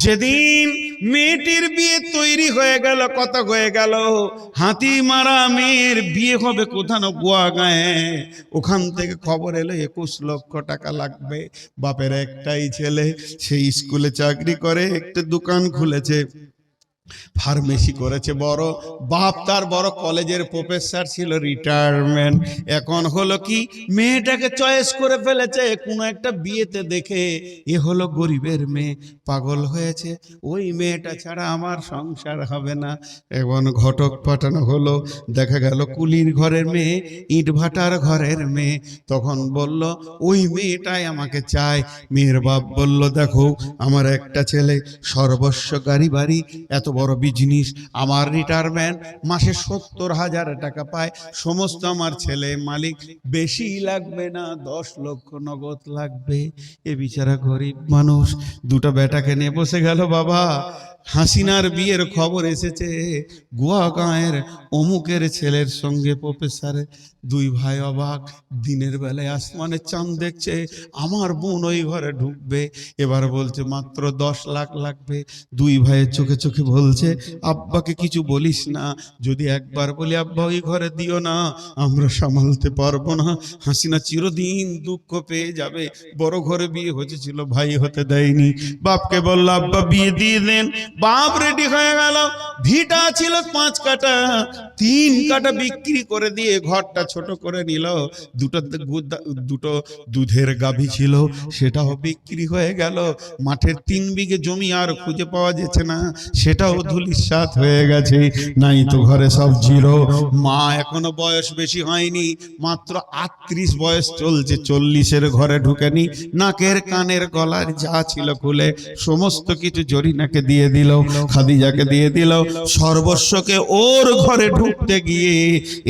যেদিন মেয়েটির বিয়ে তৈরি হয়ে গেল কত হয়ে গেল, হাতি মারা মেয়ের বিয়ে হবে কোথানো গোয়া গায়ে? ওখান থেকে খবর এলো, একুশ লক্ষ টাকা লাগবে। বাপের একটাই ছেলে, সেই স্কুলে চাকরি করে, একটা দোকান খুলেছে। ফার্মেসি করেছে বড়, বাপ তার বড় কলেজের প্রফেসর ছিল রিটায়ারমেন্ট এখন হলো কি, মেয়েটাকে চয়েস করে ফেলেছে, কোনো একটা বিয়েতে দেখে এ হলো গরিবের মেয়ে, পাগল হয়েছে। ওই মেয়েটা ছাড়া আমার সংসার হবে না। এখন ঘটক পাঠানো হলো, দেখা গেল কুলির ঘরের মেয়ে ইট ভাটার ঘরের মেয়ে। তখন বলল, ওই মেয়েটাই আমাকে চায়। মেয়ের বাপ বলল, দেখো, আমার একটা ছেলে, সর্বস্ব গাড়ি বাড়ি, এত বড় বিজনেস আমার রিটায়ারমেন্ট মাসে সত্তর হাজার টাকা পায়। সমস্ত আমার ছেলে মালিক, বেশি লাগবে না, দশ লক্ষ নগদ লাগবে। এ বিচারা গরিব মানুষ, দুটো বেটাকে নিয়ে বসে গেল বাবা। হাসিনার বিয়ের খবর এসেছে। গোয়া গাঁয়ের অমুকের ছেলের সঙ্গে প্রফেসরে। দুই ভাই অবাক, দিনের বেলায় আসমানের চাঁদ দেখছে, আমার বোন ওই ঘরে ঢুকবে। এবার বলছে, মাত্র দশ লাখ লাগবে। দুই ভাইয়ের চোখে চোখে বলছে, আব্বাকে কিছু বলিস না, যদি একবার বলি, আব্বা, ওই ঘরে দিও না, আমরা সামালতে পারব না। হাসিনা চিরদিন দুঃখ পেয়ে যাবে। বড় ঘরে বিয়ে হয়েছিল, ভাই হতে দেয়নি। বাপকে বলল, আব্বা, বিয়ে দিয়ে দেন। বাপ রেডি হয়ে গেল। ভিটা ছিল পাঁচ কাটা, তিন কাটা বিক্রি করে দিয়ে ঘরটা ছোট করে নিল। দুটো দুটো দুধের গাভী ছিল, সেটাও বিক্রি হয়ে গেল। মাঠের তিন বিঘে জমি আর খুঁজে পাওয়া যাচ্ছে না, সেটাও ধুলিসাত হয়ে গেছে। নাই তো ঘরে সব জিরো। মা এখনও বয়স বেশি হয়নি, মাত্র আটত্রিশ বয়স চলছে। চল্লিশের ঘরে ঢুকেনি, নাকের কানের গলার যা ছিল খুলে, সমস্ত কিছু জরিনাকে দিয়ে দিল খাদিজাকে দিয়ে দিল সর্বস্বকে ওর ঘরে ঢুকতে গিয়ে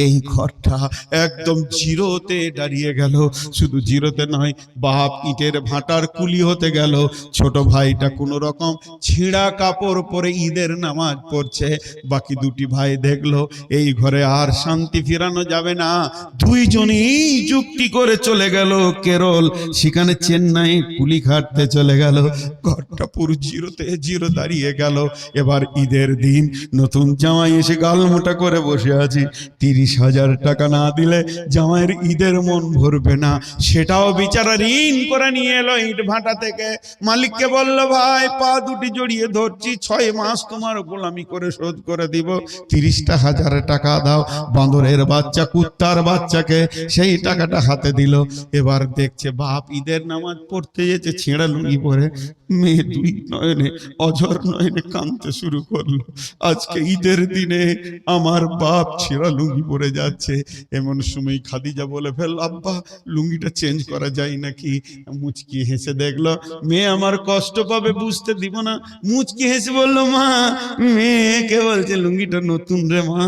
এই ঘরটা একদম জিরোতে দাঁড়িয়ে গেল। শুধু জিরোতে নয় বাপ ইটের ভাটার কুলি হতে গেল। ছোট ভাইটা কোনো রকম ছিঁড়া কাপড় পরে ঈদের নামাজ পড়ছে। বাকি দুটি ভাই দেখল এই ঘরে আর শান্তি ফিরানো যাবে না। দুইজনই যুক্তি করে চলে গেল কেরল। সেখানে চেন্নাই কুলি খাটতে চলে গেল। ঘরটা পুরো জিরোতে জিরো দাঁড়িয়ে গেল। এবার ঈদের দিন নতুন জামাই এসে গাল মোটা করে বসে আছি। তিরিশ হাজার টাকা না দিলে জামাইয়ের ঈদের মন ভরবে না। সেটাও বিচারা ঋণ করে নিয়ে এলো ইট ভাটা থেকে। মালিককে বলল, ভাই, পা দুটি জড়িয়ে ধরছি। ছয় মাস তোমার গোলামি করে শোধ করে দিব। তিরিশটা হাজার টাকা দাও। বাঁদরের বাচ্চা, কুত্তার বাচ্চাকে সেই টাকাটা হাতে দিল। এবার দেখছে বাপ ঈদের নামাজ পড়তে যেতে ছেঁড়া লুঙ্গি পরে, মেয়ে দুই নয়নে অঝর নয়নে কাঁদতে শুরু করল। আজকে ঈদের দিনে আমার বাপ ছেঁড়া লুঙ্গি পরে যাচ্ছে। এমন সময় খাদিজা বলে, ফেল আব্বা, লুঙ্গিটা চেঞ্জ করা যায় নাকি? মুচকি হেসে দেখল, মেয়ে আমার কষ্ট পাবে, বুঝতে দিব না। মুচকি হেসে বলল, মা, মেয়েকে বলছে লুঙ্গিটা নতুন রে মা।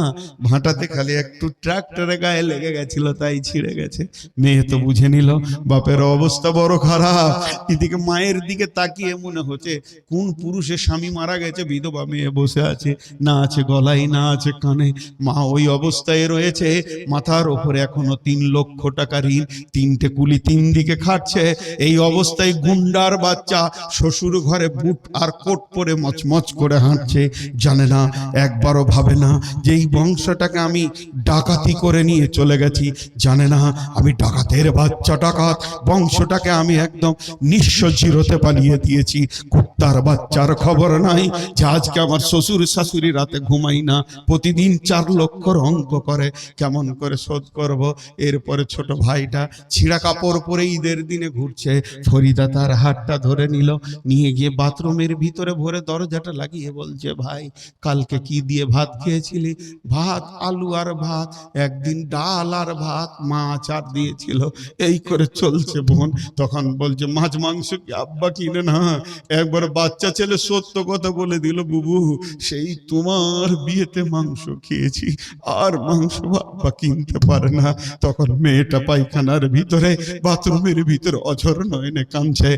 ভাঁটাতে খালি একটু ট্রাক্টরে গায়ে লেগে গেছিল, তাই ছিঁড়ে গেছে। মেয়ে তো বুঝে নিল, বাপের অবস্থা বড় খারাপ। এদিকে মায়ের দিকে তাকিয়ে মনে হচ্ছে, কোন পুরুষের স্বামী মারা গেছে, বিধবা মেয়ে বসে আছে না আছে গলায় না আছে কানে। মা ওই অবস্থায় রয়েছে, মাথার ওপরে এখনও তিন লক্ষ টাকা ঋণ, তিনটে কুলি তিন দিকে খাটছে। এই অবস্থায় গুন্ডার বাচ্চা শ্বশুর ঘরে বুট আর কোট পরে মচমচ করে হাঁটছে, জানে না, একবারও ভাবে না যে এই বংশটাকে আমি ডাকাতি করে নিয়ে চলে গেছি, জানে না, আমি ডাকাতের বাচ্চা, ডাকাত। বংশটাকে আমি একদম নিঃস্ব চিরতে পালিয়ে দিয়েছি, কুত্তার বাচ্চার খবর নাই। যে আজকে আমার শ্বশুর শাশুড়ি রাতে ঘুমাই না। প্রতিদিন চার লক্ষ অঙ্ক করে। কেমন করে শোধ করব? এরপরে ছোট ভাইটা ছিঁড়া কাপড় পরে ঈদের দিনে ঘুরছে। ফরিদা তার হাতটা ধরে নিল। নিয়ে গিয়ে বাথরুমের ভিতরে ভরে দরজাটা লাগিয়ে বলছে, ভাই, কালকে কি দিয়ে ভাত খেয়েছিলি? ভাত, আলু আর ভাত, একদিন ডাল আর ভাত, মাছ আর দিয়েছিল। এই করে চলছে বোন। তখন বলছে, মাছ, মাংস কি আব্বা কিনে না? একবার বাচ্চা ছেলে সত্য কথা বলে দিল, বুবু, সেই তোমার বিয়েতে মাংস খেয়েছি, আর মাংস বাবা কিনতে পারে না। তখন মেয়েটা পায়খানার ভিতরে, বাথরুমের ভিতরে অঝর নয়নে কাঁদছে,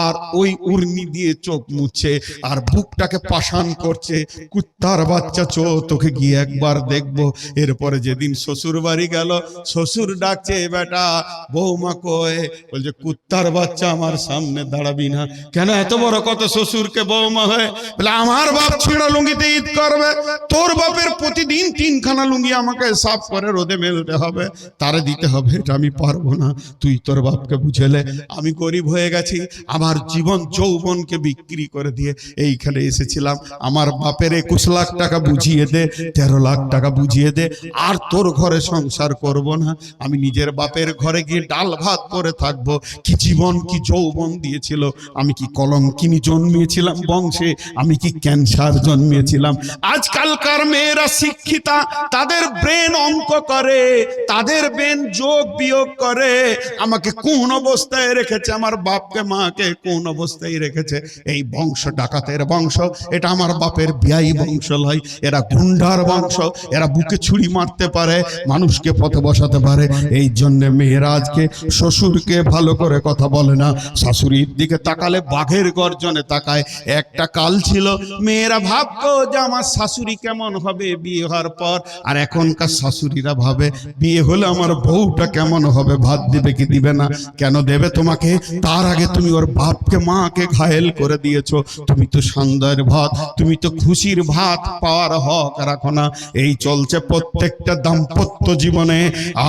আর ওই উর্নি দিয়ে চোখ মুছছে, আর বুকটাকে পাশান করছে, কুত্তার বাচ্চা, চো, তোকে গিয়ে একবার দেখব। এরপরে যেদিন শ্বশুর বাড়ি গেল, শ্বশুর ডাকছে, বেটা, বৌমা কয়ে বলছে, কুত্তার বাচ্চা আমার সামনে দাঁড়াবি না। কেন এত বড় কত শ্বশুরকে বৌমা হয়ে বলে, আমার বাপ ছিঁড়া লুঙ্গিতে ঈদ করবে, তোর বাপের প্রতিদিন তিনখানা লুঙ্গি আমাকে সাফ করে রোদে মেলতে হবে, তারে দিতে হবে, এটা আমি পারব না। তুই তোর বাপকে বুঝেলে, আমি গরিব হয়ে গেছি, আমার জীবন যৌবনকে বিক্রি করে দিয়ে এইখানে এসেছিলাম। আমার বাপের একুশ লাখ টাকা বুঝিয়ে দে, তেরো লাখ টাকা বুঝিয়ে দে, আর তোর ঘরে সংসার করব না। আমি নিজের বাপের ঘরে গিয়ে ডাল ভাত করে থাকব। কি জীবন, কি যৌবন দিয়েছিল, আমি কি কলম কিনি জন্মিয়েছিলাম বংশে? আমি কি ক্যান্সার জন্মিয়েছিলাম? আজকালকার মেয়েরা শিক্ষিতা, তাদের ব্রেন অঙ্ক করে, তাদের ব্রেন যোগ বিয়োগ করে। আমাকে কোন অবস্থায় রেখেছে? আমার বাপকে, মাকে কোন অবস্থায় রেখেছে? এই বংশ ডাকাতের বংশ, এটা আমার বাপের বিয়াই বংশ লয় এরা গুন্ডার বংশ, এরা বুকে ছুরি মারতে পারে, মানুষকে পথে বসাতে পারে। এই জন্য মেয়েরা আজকে শ্বশুরকে ভালো করে কথা বলে না। শাশুড়ির দিকে তাকালে বাঘের গর্জনে তাকায়। একটা কাল ছিল, মেয়েরা ভাবতো যে আমার শাশুড়ি কেমন হবে বিয়ে হওয়ার পর। আর এখনকার শাশুড়িরা ভাবে, বিয়ে হলে আমার বউটা কেমন হবে, ভাত দিবে কি দিবে না, কেন দেবে তোমাকে? তার আগে তুমি ওর বাপকে, মাকে ঘায়েল করে দিয়েছ। তুমি তো সন্ধ্যার ভাত, তুমি তো খুশির ভাত পাওয়ার হক রাখো না। এই চলছে প্রত্যেকটা দাম্পত্য জীবনে।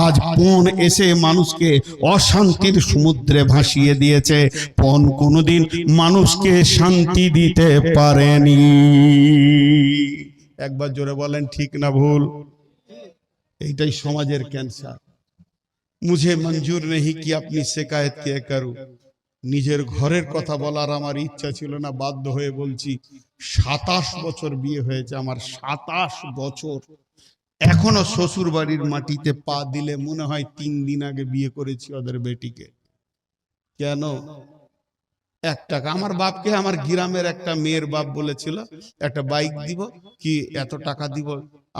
আজ পণ এসে মানুষকে অশান্তির সমুদ্রে ভাসিয়ে দিয়েছে। পণ কোনোদিন মানুষকে শান্তি দিতে পারেনি। একবার জোরে বলেন, ঠিক না ভুল? এইটাই সমাজের ক্যান্সার। মুঝে মঞ্জুর নেই কি আপনি শেকায়ত কে করু? নিজের ঘরের কথা বলার আমার ইচ্ছা ছিল না, বাধ্য হয়ে বলছি, সাতাশ বছর বিয়ে হয়েছে আমার, সাতাশ বছর। এখনও শ্বশুর বাড়ির মাটিতে পা দিলে মনে হয় তিন দিন আগে বিয়ে করেছি ওদের বেটিকে। কেন? এক টাকা। আমার বাপকে আমার গ্রামের একটা মেয়ের বাপ বলেছিল, একটা বাইক দিব, কি এত টাকা দিব?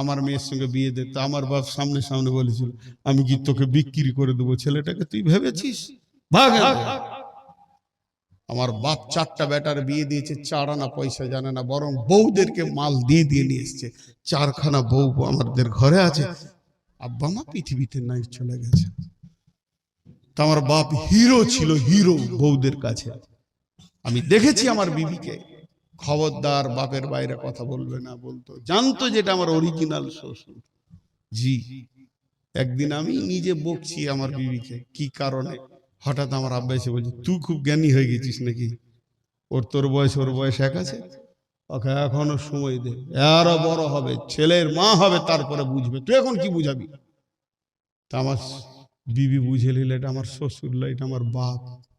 আমার মেয়ের সঙ্গে বিয়ে দিতে আমার বাপ সামনে সামনে বলেছিল, আমি কি তোকে বিক্রি করে দেবো ছেলেটাকে? তুই ভেবেছিস? আমার বাপ চারটা বেটার বিয়ে দিয়েছে চার আনা পয়সা জানে না, বরং বউদেরকে মাল দিয়ে দিয়ে নিয়ে এসছে। চারখানা বউ আমাদের ঘরে আছে। আব্বা মা পৃথিবীতে নাই, চলে গেছে। তা আমার বাপ হিরো ছিল, হিরো বউদের কাছে। আমি দেখেছি আমার বিবিকে। খবরদার বাপের বাইরে কথা বলবে না বলতো। জানতো যেটা আমার অরিজিনাল শ্বশুর। জি। একদিন আমি নিজে বকছি আমার বিবিকে কি কারণে? হঠাৎ আমার আব্বা এসে বলছে তুই খুব জ্ঞানী হয়ে গেছিস নাকি? ওর তোর বয়স ওর বয়স এক আছে? ওকে এখনও সময় দে। আরও বড় হবে ছেলের মা হবে তারপরে বুঝবে। তুই এখন কি বুঝাবি? তা আমার বিবি বুঝে নিলে এটা আমার শ্বশুর এটা আমার বাপ।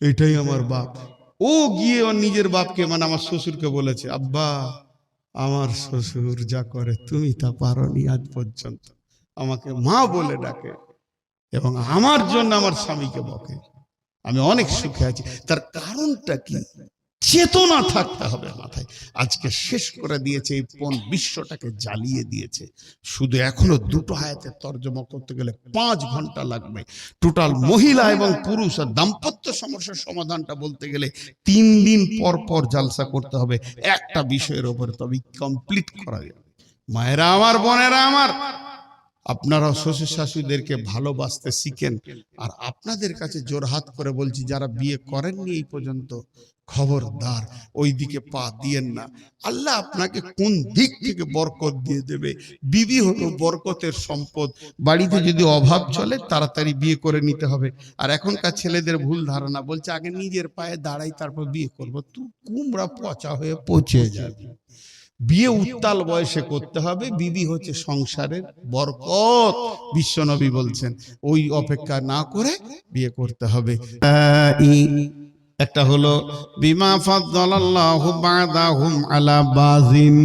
এটাই আমার বাপ। ও গিয়ে ওর নিজের বাপকে মানে আমার শ্বশুরকে বলেছে, আব্বা, আমার শ্বশুর যা করে তুমি তা পারো নি আজ পর্যন্ত। আমাকে মা বলে ডাকে এবং আমার জন্য আমার স্বামীকে বকে। আমি অনেক সুখে আছি। তার কারণটা কি? চেতনা থাকতে হবে মাথায়। আজকে শেষ করে দিয়েছে এই কোন বিশ্বটাকে জ্বালিয়ে দিয়েছে। শুধু এখনও দুটো হায়াতে তর্জমা করতে গেলে পাঁচ ঘণ্টা লাগবে। টোটাল মহিলা এবং পুরুষ আর দাম্পত্য সমস্যার সমাধানটা বলতে গেলে তিন দিন পর পর জালসা করতে হবে। একটা বিষয়ের ওপরে তবে কমপ্লিট করা যাবে। মায়েরা আমার, বোনেরা আমার। আপনারা শ্বশুর শাশুড়িদেরকে ভালোবাসতে শিখেন। আর আপনাদের কাছে জোরহাত করে বলছি, যারা বিয়ে করেননি এই পর্যন্ত, খবরদার ওই দিকে পা দিয়েন না। আল্লাহ আপনাকে কোন দিক থেকে বরকত দিয়ে দেবে? বিবি হলো বরকতের সম্পদ। বাড়িতে যদি অভাব চলে, তাড়াতাড়ি বিয়ে করে নিতে হবে। আর এখনকার ছেলেদের ভুল ধারণা, বলছে আগে নিজের পায়ে দাঁড়াই, তারপর বিয়ে করব। তুই কুমড়া পচা হয়ে পচে যাবে। বিয়ে উত্তাল বয়সে করতে হবে বিবি হচ্ছে সংসারের বরকত বিশ্বনবী বলছেন। ওই অপেক্ষা না করে বিয়ে করতে হবে। একটা হলো বিমা ফাদ্দালাল্লাহু বাদাহুম আলা বাজিন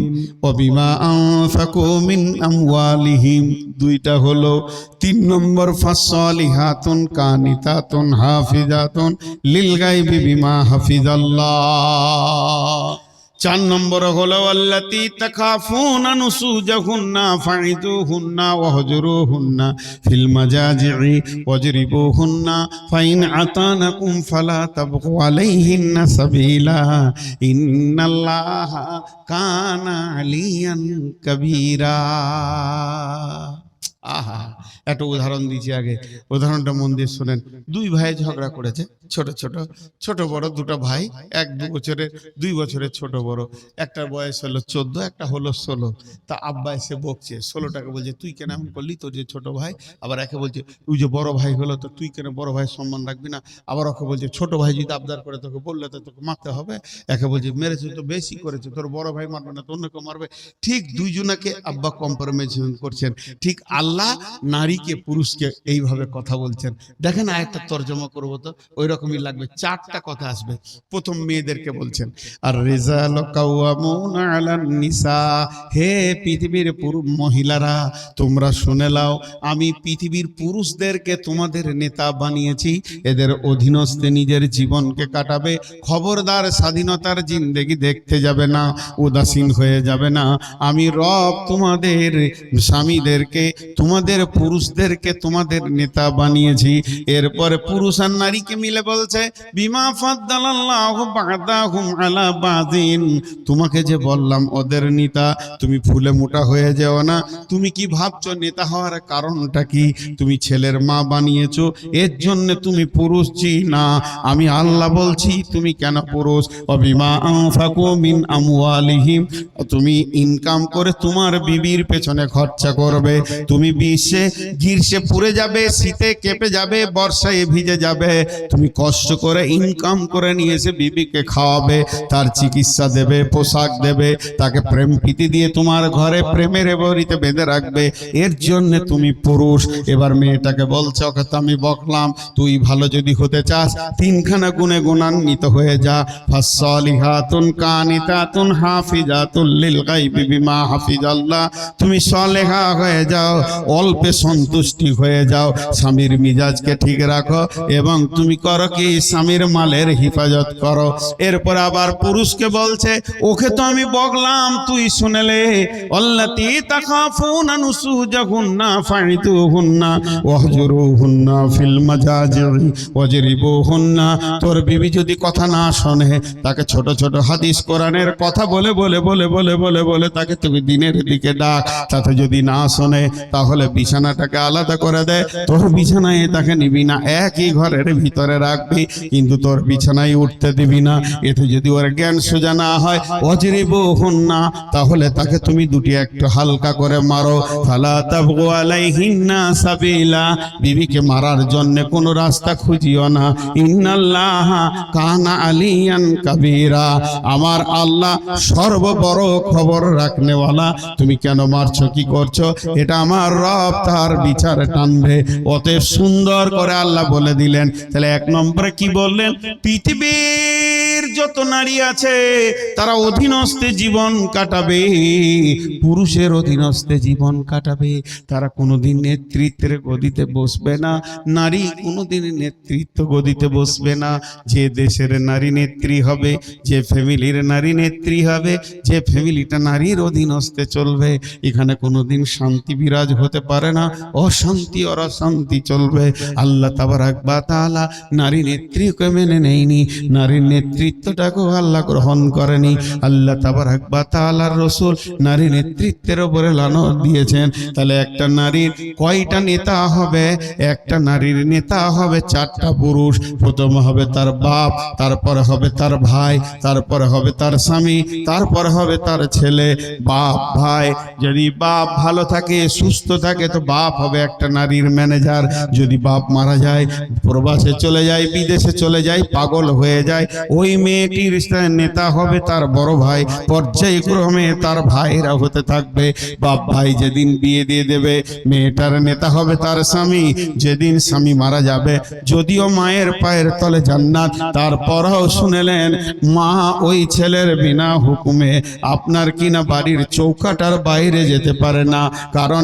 ও বিমা আনফাকু মিন আমওয়ালিহিম। দুইটা হলো তিন নম্বর ফাসলিহাতুন কানিতাতুন হাফিজাতুন লিল গায়বি বিমা হাফিজাল্লাহ। চার নম্বর হলো, আল্লাতি তাখাফুনা নুসুজাহুন্না, ফাইদুহুন্না, ওয়াহজুরুহুন্না, ফিল মাজাজি'i ওয়াজরিবুহুন্না, ফাইন আতানাকুম ফালা তাবগু আলাইহিন্না সাবিলা, ইন্নাল্লাহা কানা আলিয়ান কবীরা। আহা, একটা উদাহরণ দিয়েছি আগে। উদাহরণটা মন দিয়ে শোনেন। দুই ভাই ঝগড়া করেছে, ছোট ছোট। ছোট বড় দুটো ভাই, এক দু বছরের, দুই বছরের ছোট বড়। একটার বয়স হলো চোদ্দ, একটা হলো ষোলো। তা আব্বা এসে বকছে, ষোলোটাকে বলছে, তুই কেন এমন করলি? তোর যে ছোট ভাই? আবার একে বলছে, তুই যে বড় ভাই হলো, তো তুই কেন বড় ভাই সম্মান রাখবি না? আবার ওকে বলছে, ছোট ভাই যদি আবদার করে তোকে বললে, তো তোকে মারতে হবে। একে বলছে, মেরেছে তো বেশি করেছে, তোর বড় ভাই মারবে না, তো অন্য কেউ মারবে। ঠিক দুইজনাকে আব্বা কম্প্রোমাইজেশন করছেন। ঠিক আল্লাহ নারীকে পুরুষকে এইভাবে কথা বলছেন। দেখেন একটা তর্জমা করব তো ওই রকমই লাগবে, চারটা কথা আসবে। প্রথম মেয়েদেরকে বলছেন আর রেজাল নিসা হে পৃথিবীর মহিলারা, তোমরা শুনে লাও আমি পৃথিবীর পুরুষদেরকে তোমাদের নেতা বানিয়েছি, এদের অধীনস্থে নিজের জীবনকে কাটাবে, খবরদার স্বাধীনতার জিন্দেগি দেখতে যাবে না, উদাসীন হয়ে যাবে না, আমি রব তোমাদের স্বামীদেরকে তোমাদের পুরুষদেরকে তোমাদের নেতা বানিয়েছি। এরপরে পুরুষ আর নারীকে মিলে বলছে, বিমা আলা বাদিন। তোমাকে যে বললাম, ওদের নেতা, তুমি ফুলে মোটা হয়ে যেও না। তুমি কি ভাবছ নেতা হওয়ার কারণটা কি? তুমি ছেলের মা বানিয়েছো, এর জন্য তুমি পুরুষ জি না। আমি আল্লাহ বলছি, তুমি কেন পুরুষ? অবিমা মিন আমওয়ালিহিম। তুমি ইনকাম করে তোমার বিবির পেছনে খরচা করবে। তুমি বিশ্বে গ্রীষ্মে পুড়ে যাবে, শীতে কেঁপে যাবে, বর্ষায় ভিজে যাবে। তুমি কষ্ট করে ইনকাম করে নিয়ে এসে বিবিকে খাওয়াবে, তার চিকিৎসা দেবে, পোশাক দেবে, তাকে প্রেম প্রীতি দিয়ে তোমার ঘরে প্রেমের বরিতে বেঁধে রাখবে। এর জন্য তুমি পুরুষ। এবার মেয়েটাকে বলছে, ওকে তো আমি বকলাম। তুই ভালো যদি হতে চাস, তিনখানা গুণে গুণান্বিত হয়ে যা। ফাসলিহাতুন কানিতাতুন হাফিজাতুল লিল গায়বি বিমা হাফিজাল্লাহ। তুমি সলেহা হয়ে যাও। অল্পে সন্তুষ্টি হয়ে যাও। স্বামীর মিজাজকে ঠিক রাখো এবং তুমি করো কি, স্বামীর মালের হেফাজত করো। এরপর আবার পুরুষকে বলছে, ওকে তো আমি বকলাম তুই শুনেলে, অল্লাতি তাখাফুনা নুসুজাহুন্না ফাইতুহুন্না ওয়াহজুরুহুন্না ফিল মাজাজি ওয়াজরিবুহুন্না। তোর বিবি যদি কথা না শোনে, তাকে ছোট ছোট হাদিস কোরআনের কথা বলে বলে বলে বলে বলে বলে, তাকে তুমি দিনের দিকে ডাক। তাতে যদি না শোনে, তাহলে বিছানাটাকে আলাদা করে দেয় তোর বিছানায় তাকে নিবি না, একই ঘরের ভিতরে রাখবি। কিন্তু তোর বিছানায় উঠতে দিবি না। এতে যদি ওর জ্ঞান সোজা না হয় অজরিব হন না। তাহলে তাকে তুমি দুটি একটু হালকা করে মারো। ফালা তাবগু আলাইহিন্না সাবিলা। বিবিকে মারার জন্য কোনো রাস্তা খুঁজিও না। ইন্নাল্লাহ কানা আলিয়ান কাবীরা। আমার আল্লাহ সর্ব বড় খবর রাখনেওয়ালা। তুমি কেন মারছো, কি করছ? এটা আমার রব তার বিচার টানবে। অতএব সুন্দর করে আল্লাহ বলে দিলেন। তাহলে এক নম্বরে কি বললেন? পৃথিবীর যত নারী আছে, তারা অধীনস্থে জীবন কাটাবে। পুরুষের অধীনস্থে জীবন কাটাবে। তারা কোনোদিন নেতৃত্বের গদিতে বসবে না। নারী কোনোদিন নেতৃত্ব গদিতে বসবে না। যে দেশের নারী নেত্রী হবে, যে ফ্যামিলির নারী নেত্রী হবে, যে ফ্যামিলিটা নারীর অধীনস্থে চলবে, এখানে কোনোদিন শান্তি বিরাজ হতে পারে না, অশান্তি আর অশান্তি চলবে। আল্লাহ তাবারাক বা তাআলা নারী নেত্রীকে মেনে নেয়নি নারীর নেতৃত্বটাকেও আল্লাহ গ্রহণ করেনি। আল্লাহ তাবারাক বা তাআলার রসুল নারী নেতৃত্বের উপরে লানত দিয়েছেন। তাহলে একটা নারীর কয়টা নেতা হবে? একটা নারীর নেতা হবে চারটা পুরুষ। প্রথম হবে তার বাপ, তারপরে হবে তার ভাই, তারপরে হবে তার স্বামী, তারপরে হবে তার ছেলে, বাপ, ভাই। যদি বাপ ভালো থাকে, সুস্থ থাকে তো বাপ হবে একটা নারীর ম্যানেজার যদি বাপ মারা যায়, প্রবাসে চলে যায়, বিদেশে চলে যায়, পাগল হয়ে যায়। ওই মেয়েটির নেতা হবে তার বড় ভাই, পর্যায়ক্রমে তার ভাইরা হতে থাকবে। বাপ ভাই যেদিন বিয়ে দিয়ে দেবে, মেয়েটার নেতা হবে তার স্বামী। যেদিন স্বামী মারা যাবে, যদিও মায়ের পায়ের তলে জান্নাত, তারপরও শুনেলেন, মা, ওই ছেলের বিনা হুকুমে আপনার কিনা বাড়ির চৌকাটার বাইরে যেতে পারে না? কারণ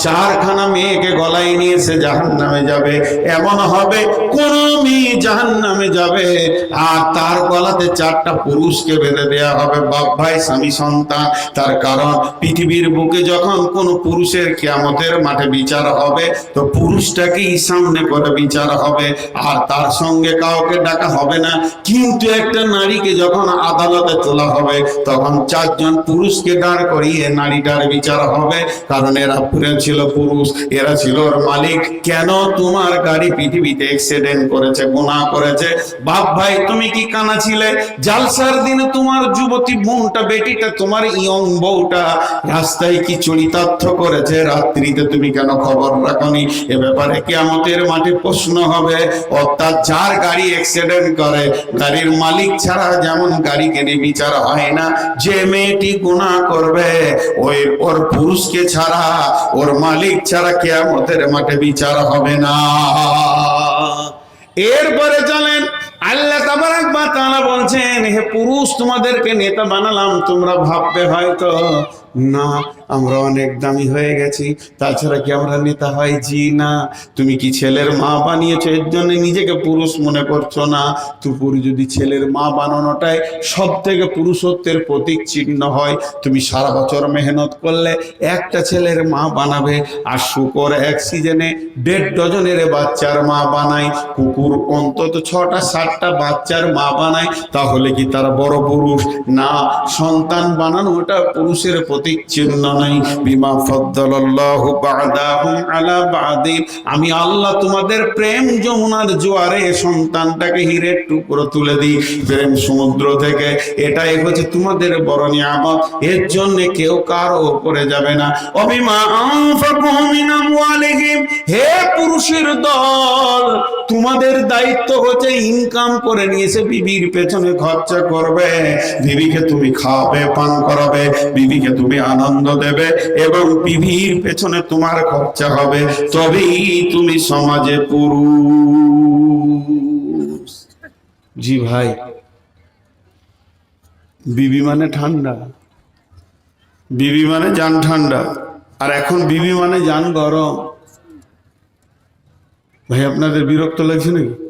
চারখানা মেয়েকে গলায় নিয়ে সে জাহান নামে যাবে। এমন হবে কোন মেয়ে জাহান নামে যাবে। আর তার গলাতে চারটা পুরুষকে বেঁধে দেয়া হবে। বাপ ভাই, স্বামী, সন্তান। তার কারণ, পৃথিবীর বুকে যখন কোন পুরুষের কিয়ামতের মাঠে বিচার হবে, তো পুরুষটাকেই সামনে করে বিচার হবে। আর তার সঙ্গে কাউকে ডাকা হবে না। কিন্তু একটা নারীকে যখন আদালতে তোলা হবে, তখন চারজন পুরুষকে দাঁড় করিয়ে নারীটার বিচার হবে। কারণ এরা পুরে ছিল পুরুষ, এরা ছিল ওর মালিক। কেন তোমার গাড়ি পৃথিবীতে অ্যাক্সিডেন্ট করেছে গুনাহ করেছে? বাপ ভাই, তুমি কি কানা ছিলে? জালসার দিনে তোমার যুবতী বোনটা, বেটিটা, তোমার ইয়ং বউটা রাস্তায় কি চরিতার্থ করেছে। রাত্রিতে তুমি কেন খবর রাখনি? এ ব্যাপারে কেয়ামতের মাঠে প্রশ্ন হবে। অর্থাৎ যার গাড়ি অ্যাক্সিডেন্ট করে, গাড়ির মালিক ছাড়া যেমন গাড়ি কেনে বিচার হয় না, যে মেয়েটি গুনাহ করবে, ওই ওর পুরুষকে ছাড়া ওর মালিক ছাড়া কেয়ামতের মাঠে বিচার হবে না। এরপরে চলেন আল্লাহ তাবারাক বা তাআলা বলছেন, হে পুরুষ, তোমাদেরকে নেতা বানালাম। তোমরা ভাববে হয়তো, না, আমরা অনেক দামি হয়ে গেছি। তাছাড়া কি আমরা নেতা হয়? জি না। তুমি কি ছেলের মা বানিয়েছো? এর জন্য নিজেকে পুরুষ মনে করছ না। তুপুর যদি ছেলের মা বানানোটাই সব থেকে পুরুষত্বের প্রতীক চিহ্ন হয়, তুমি সারা বছর মেহনত করলে একটা ছেলের মা বানাবে। আর শুকর এক সিজনে দেড় ডজনের বাচ্চার মা বানায়। কুকুর অন্তত ছটা, সাতটা বাচ্চার মা বানায়, তাহলে কি তারা বড় পুরুষ? না, সন্তান বানানো ওটা পুরুষের প্রতীক চিহ্ন নাই। বিমা ফদ্দালাল্লাহু বা'দাহুম আলা বা'দিন আমি আল্লাহ তোমাদের প্রেম যমুনার জোয়ারে সন্তানটাকে হিরের টুকরো তুলে দিই, প্রেম সমুদ্র থেকে। এটাই হচ্ছে তোমাদের বড় নিয়ামত। এর জন্য কেউ কারও উপরে যাবে না। মিন হে পুরুষের দল, তোমাদের দায়িত্ব হচ্ছে ইনকাম করে নিয়েছে বিবির পেছনে খরচা করবে। বিবিকে তুমি খাওয়াবে, পান করাবে, বিবিকে তুমি আনন্দ দেবে এবং বিবির পেছনে তোমার খরচা হবে। তবেই তুমি সমাজে পুরুষ। জি ভাই। বিবি মানে ঠান্ডা। বিবি মানে যান ঠান্ডা। আর এখন বিবি মানে যান গরম। ভাই, আপনাদের বিরক্ত লাগছে নাকি?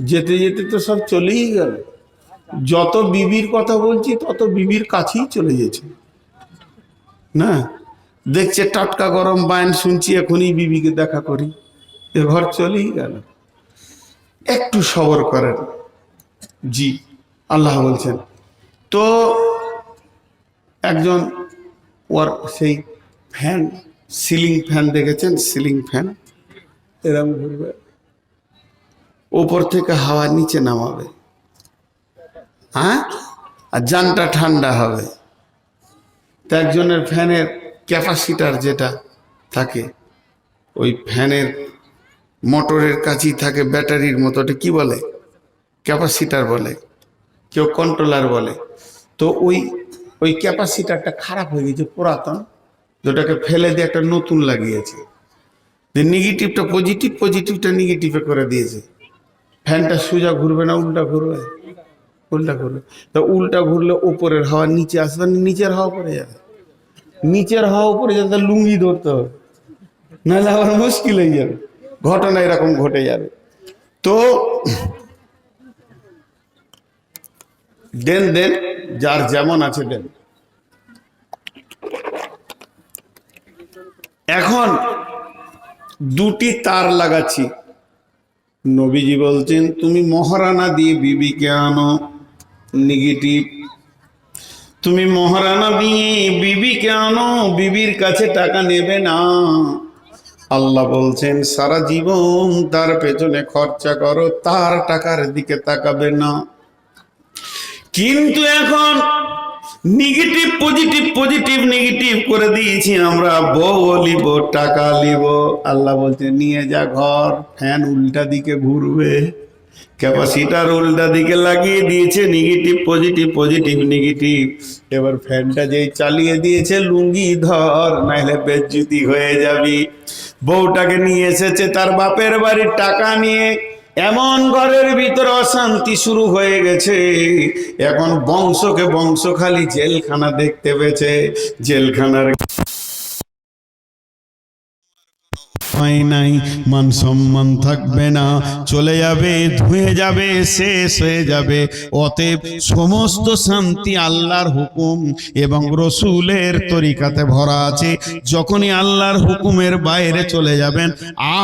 যেতে যেতে তো সব চলেই গেল। যত বিবির কথা বলছি, তত বিবির কাছেই চলে গেছে না? দেখছে টাটকা গরম বায়ন শুনছি, এখনই বিবিকে দেখা করি। এ ঘর চলেই গেল। একটু সবর করেন। জি, আল্লাহ বলছেন। তো একজন ওর সেই ফ্যান, সিলিং ফ্যান দেখেছেন? Ceiling fan. এরকম ঘুরবে। ওপর থেকে হাওয়া নিচে নামাবে। হ্যাঁ? আর যানটা ঠান্ডা হবে। তো একজনের ফ্যানের ক্যাপাসিটার যেটা থাকে, ওই ফ্যানের মোটরের কাছেই থাকে ব্যাটারির মতো, ওটা কি বলে? ক্যাপাসিটার বলে, কেউ কন্ট্রোলার বলে। তো ওই ওই ক্যাপাসিটারটা খারাপ হয়ে গেছে পুরাতন, যেটাকে ফেলে দিয়ে একটা নতুন লাগিয়েছে। যে নেগেটিভটা পজিটিভ পজিটিভটা নেগেটিভে করে দিয়েছে। ফ্যানটা সোজা ঘুরবে না, উল্টা ঘুরবে? উল্টা ঘুরবে। তা উল্টা ঘুরলে উপরের হাওয়া নিচে আসবে নিচের হাওয়া পড়ে যাবে। নিচের হাওয়া উপরে যাতে লুঙ্গি ধরতে হবে। নাহলে আবার মুশকিল হয়ে যাবে। ঘটনা এরকম ঘটে যাবে। তো দেন দেন, যার যেমন আছে দেন। এখন দুটি তার লাগাচ্ছি। নবীজি বলছেন, তুমি মহারানা দিয়ে বিবিকে আনো। নেগেটিভ। তুমি মহারানা দিয়ে বিবিকে আনো, বিবির কাছে টাকা নেবে না। আল্লাহ বলছেন, সারা জীবন তার পেছনে খরচা করো, তার টাকার দিকে তাকাবে না। কিন্তু এখন নেগেটিভ পজিটিভ পজিটিভ নেগেটিভ করে দিয়েছি আমরা। বউ লিব, টাকা, লিব। আল্লাহ বলছে, নিয়ে যা ঘর, ফ্যান উল্টা দিকে ঘুরবে। ক্যাপাসিটার উল্টা দিকে লাগিয়ে দিয়েছে নেগেটিভ পজিটিভ পজিটিভ নেগেটিভ এবার ফ্যানটা যেই চালিয়ে দিয়েছে, লুঙ্গি ধর নাহলে বেজ্জুতি হয়ে যাবি। বউটাকে নিয়ে এসেছে তার বাপের বাড়ির টাকা নিয়ে। এমন ঘরের ভিতর অশান্তি শুরু হয়ে গেছে। এখন বংশকে বংশ খালি জেলখানা দেখতে পেয়েছে। জেলখানার হয় নাই। মান সম্মান থাকবে না। চলে যাবে, ধুয়ে যাবে, শেষ হয়ে যাবে। অতএব সমস্ত শান্তি আল্লাহর হুকুম এবং রসুলের তরিকাতে ভরা আছে। যখনই আল্লাহর হুকুমের বাইরে চলে যাবেন,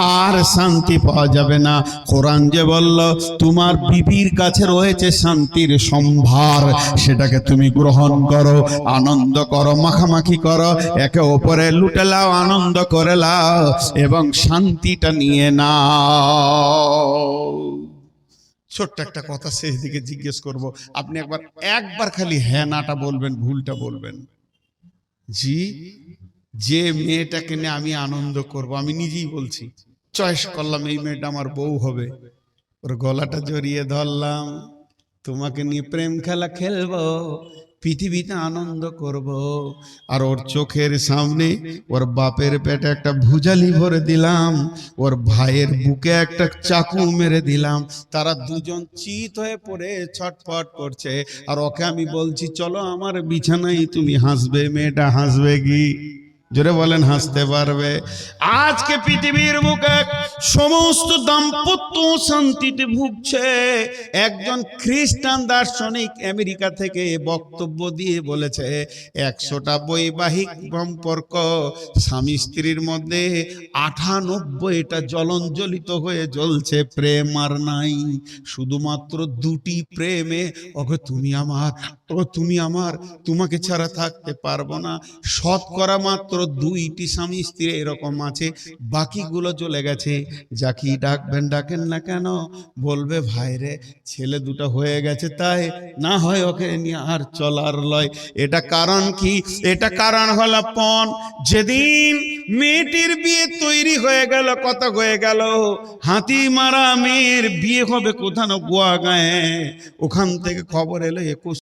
আর শান্তি পাওয়া যাবে না। কোরআন যে বলল, তোমার বিবির কাছে রয়েছে শান্তির সম্ভার। সেটাকে তুমি গ্রহণ করো, আনন্দ করো, মাখামাখি করো, একে ওপরে লুটে লাও, আনন্দ করে লাও এবং শান্তিটা নিয়ে নাও। ছোট্ট একটা কথা শেষ দিকে জিজ্ঞেস করব। আপনি একবার একবার খালি হ্যাঁ নাটা বলবেন, ভুলটা বলবেন। জি, যে মেয়েটাকে নিয়ে আমি আনন্দ করব, আমি নিজেই বলছি, চয়েস করলাম এই মেয়েটা আমার বউ হবে। ওর গলাটা জড়িয়ে ধরলাম, তোমাকে নিয়ে প্রেম খেলা খেলব পৃথিবীতে আনন্দ করব। আর ওর চোখের সামনে ওর বাপের পেটে একটা ভুজালি ভরে দিলাম। ওর ভাইয়ের বুকে একটা চাকু মেরে দিলাম। তারা দুজন চিত হয়ে পড়ে, ছটফট করছে। আর ওকে আমি বলছি, চলো আমার বিছানায় তুমি হাসবে, মেয়েটা হাসবে কি? জোরে বলেন, হাসতে পারবে। আজকে পৃথিবীর মুখে সমস্ত দাম্পত্য শান্তিতে ভুগছে। একজন খ্রিস্টান দার্শনিক আমেরিকা থেকে বক্তব্য দিয়ে বলেছে, একশোটা বৈবাহিক সম্পর্ক, স্বামী স্ত্রীর মধ্যে আঠানব্বইটা জ্বলঞ্জলিত হয়ে জ্বলছে, প্রেম আর নাই। শুধুমাত্র দুটি প্রেমে ওকে তুমি আমার, ও তুমি আমার, তোমাকে ছাড়া থাকতে পারব না। শতকরা মাত্র দুইটি স্বামী স্ত্রী এরকম আছে, বাকিগুলো চলে গেছে। যাকে ডাকবেন, ডাকেন না কেন? বলবে ভাইরে ছেলে দুটো হয়ে গেছে তাই, না হয় ওকে নিয়ে আর চলার লয়। এটা কারণ কি? এটা কারণ হলো পণ যেদিন মেয়েটির বিয়ে তৈরি হয়ে গেল কত হয়ে গেল, হাতি মারা মেয়ের বিয়ে হবে কোথানো গোয়া গায়ে? ওখান থেকে খবর এলো একুশ